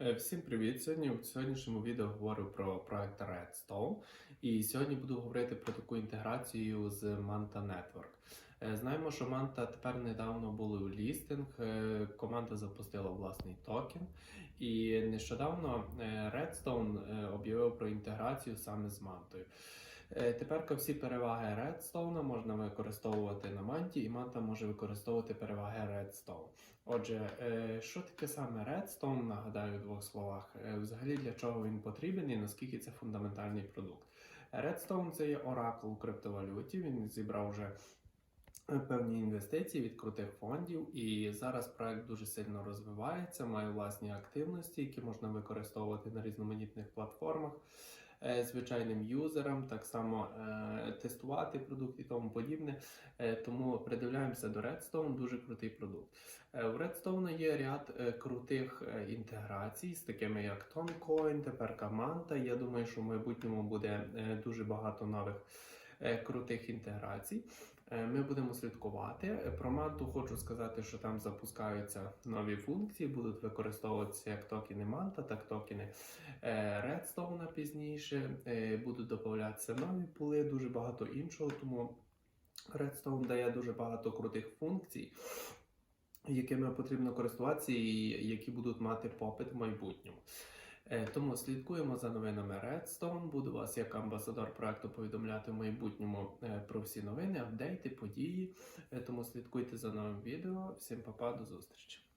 Е, Всім привіт! Сьогодні в сьогоднішньому відео говорю про проект Redstone. І сьогодні буду говорити про таку інтеграцію з Manta Network. Е, Знаємо, що Manta тепер недавно були у лістинг. е, Команда запустила власний токен. І нещодавно Redstone об'явив про інтеграцію саме з Мантою. Е, Тепер всі переваги Redstone можна використовувати на Манті, і Manta може використовувати переваги Redstone. Отже, е, що таке саме Redstone, нагадаю в двох словах. Е, Взагалі для чого він потрібен і наскільки це фундаментальний продукт. Redstone це є оракул криптовалюті. Він зібрав вже певні інвестиції від крутих фондів, і зараз проект дуже сильно розвивається, має власні активності, які можна використовувати на різноманітних платформах. Е, Звичайним юзерам, так само е, тестувати продукт і тому подібне. Е, Тому придивляємося до Redstone, дуже крутий продукт. В Redstone є ряд крутих інтеграцій з такими як Toncoin, тепер Manta. Я думаю, що в майбутньому буде дуже багато нових крутих інтеграцій. Ми будемо слідкувати. Про Манту хочу сказати, що там запускаються нові функції, будуть використовуватися як токени Manta, так токени Redstone пізніше. Е, Будуть додаватися нові пули, дуже багато іншого. Тому Redstone дає дуже багато крутих функцій, якими потрібно користуватися і які будуть мати попит в майбутньому. Е, Тому слідкуємо за новинами Redstone. Буду вас як амбасадор проекту повідомляти в майбутньому е, про всі новини, апдейти, події. Тому слідкуйте за новим відео. Всім па-па, до зустрічі!